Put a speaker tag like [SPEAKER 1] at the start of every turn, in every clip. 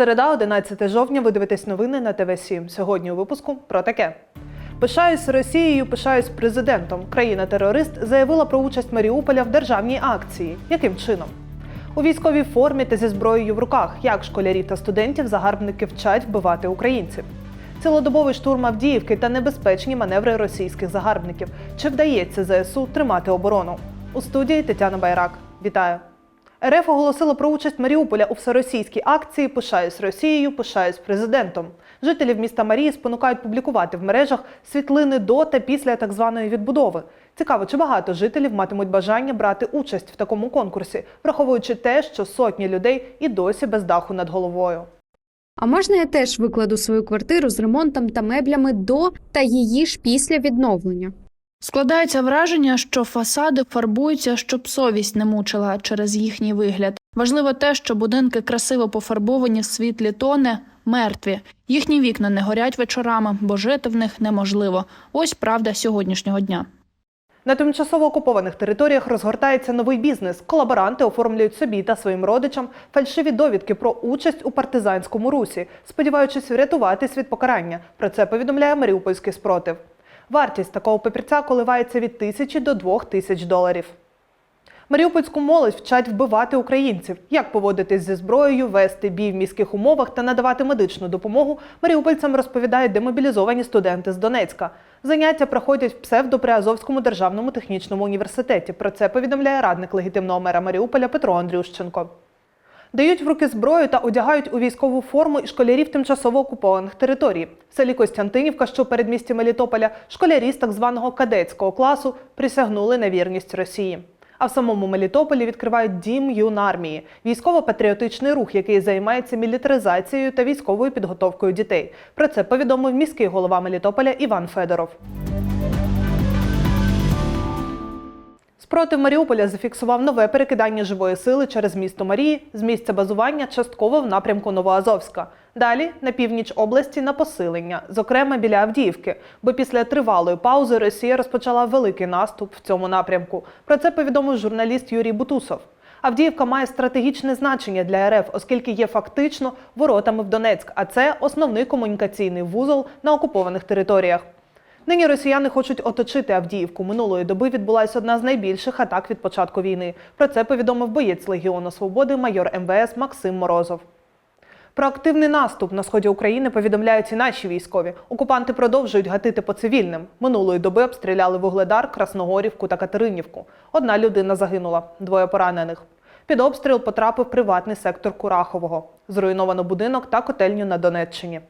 [SPEAKER 1] Середа, 11 жовтня. Ви дивитесь новини на ТВ 7 Сьогодні у випуску про таке. Пишаюсь Росією, пишаюсь президентом. Країна-терорист заявила про участь Маріуполя в державній акції. Яким чином? У військовій формі та зі зброєю в руках, як школярів та студентів загарбники вчать вбивати українців. Цілодобовий штурм Авдіївки та небезпечні маневри російських загарбників. Чи вдається ЗСУ тримати оборону? У студії Тетяна Байрак. Вітаю! РФ оголосила про участь Маріуполя у всеросійській акції Пишаюсь Росією, пишаюсь президентом. Жителів міста Марії спонукають публікувати в мережах світлини до та після так званої відбудови. Цікаво, чи багато жителів матимуть бажання брати участь в такому конкурсі, враховуючи те, що сотні людей і досі без даху над головою.
[SPEAKER 2] А можна я теж викладу свою квартиру з ремонтом та меблями до та її ж після відновлення?
[SPEAKER 3] Складається враження, що фасади фарбуються, щоб совість не мучила через їхній вигляд. Важливо те, що будинки красиво пофарбовані в світлі тони, мертві. Їхні вікна не горять вечорами, бо жити в них неможливо. Ось правда сьогоднішнього дня.
[SPEAKER 1] На тимчасово окупованих територіях розгортається новий бізнес. Колаборанти оформлюють собі та своїм родичам фальшиві довідки про участь у партизанському русі, сподіваючись врятуватись від покарання. Про це повідомляє Маріупольський спротив. Вартість такого папірця коливається від тисячі до двох тисяч доларів. Маріупольську молодь вчать вбивати українців, як поводитись зі зброєю, вести бій в міських умовах та надавати медичну допомогу. Маріупольцям розповідають демобілізовані студенти з Донецька. Заняття проходять в псевдоприазовському державному технічному університеті. Про це повідомляє радник легітимного мера Маріуполя Петро Андрющенко. Дають в руки зброю та одягають у військову форму і школярів тимчасово окупованих територій. В селі Костянтинівка, що передмісті Мелітополя, школярі з так званого кадетського класу присягнули на вірність Росії. А в самому Мелітополі відкривають дім юнармії – військово-патріотичний рух, який займається мілітаризацією та військовою підготовкою дітей. Про це повідомив міський голова Мелітополя Іван Федоров. Спротив Маріуполя зафіксував нове перекидання живої сили через місто Марії з місця базування частково в напрямку Новоазовська. Далі на північ області на посилення, зокрема біля Авдіївки, бо після тривалої паузи Росія розпочала великий наступ в цьому напрямку. Про це повідомив журналіст Юрій Бутусов. Авдіївка має стратегічне значення для РФ, оскільки є фактично воротами в Донецьк, а це основний комунікаційний вузол на окупованих територіях. Нині росіяни хочуть оточити Авдіївку. Минулої доби відбулася одна з найбільших атак від початку війни. Про це повідомив боєць Легіону Свободи майор МВС Максим Морозов. Про активний наступ на сході України повідомляють і наші військові. Окупанти продовжують гатити по цивільним. Минулої доби обстріляли Вугледар, Красногорівку та Катеринівку. Одна людина загинула, двоє поранених. Під обстріл потрапив приватний сектор Курахового. Зруйновано будинок та котельню на Донеччині.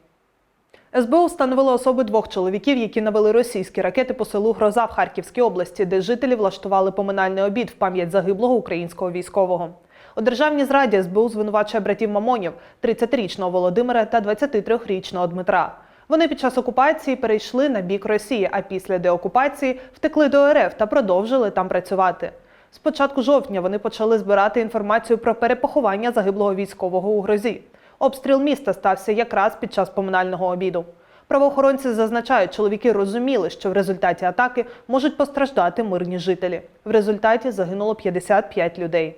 [SPEAKER 1] СБУ встановило особи двох чоловіків, які навели російські ракети по селу Гроза в Харківській області, де жителі влаштували поминальний обід в пам'ять загиблого українського військового. У державній зраді СБУ звинувачує братів Мамонів, 30-річного Володимира та 23-річного Дмитра. Вони під час окупації перейшли на бік Росії, а після деокупації втекли до РФ та продовжили там працювати. З початку жовтня вони почали збирати інформацію про перепоховання загиблого військового у грозі. Обстріл міста стався якраз під час поминального обіду. Правоохоронці зазначають, чоловіки розуміли, що в результаті атаки можуть постраждати мирні жителі. В результаті загинуло 55 людей.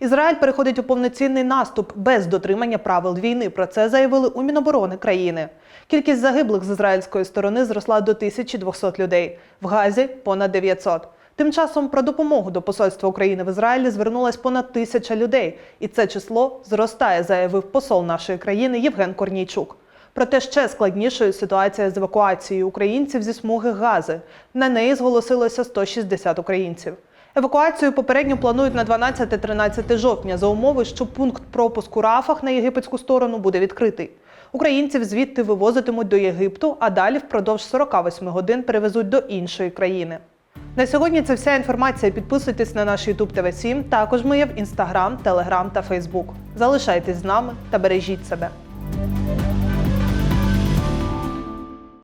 [SPEAKER 1] Ізраїль переходить у повноцінний наступ без дотримання правил війни. Про це заявили у Міноборони країни. Кількість загиблих з ізраїльської сторони зросла до 1200 людей. В Газі понад 900. Тим часом про допомогу до посольства України в Ізраїлі звернулось понад тисяча людей, і це число зростає, заявив посол нашої країни Євген Корнійчук. Проте ще складнішою ситуація з евакуацією українців зі смуги Гази. На неї зголосилося 160 українців. Евакуацію попередньо планують на 12-13 жовтня за умови, що пункт пропуску Рафах на єгипетську сторону буде відкритий. Українців звідти вивозитимуть до Єгипту, а далі впродовж 48 годин перевезуть до іншої країни. На сьогодні це вся інформація. Підписуйтесь на наш YouTube TV 7 Також ми є в Instagram, Telegram та Facebook. Залишайтесь з нами та бережіть себе.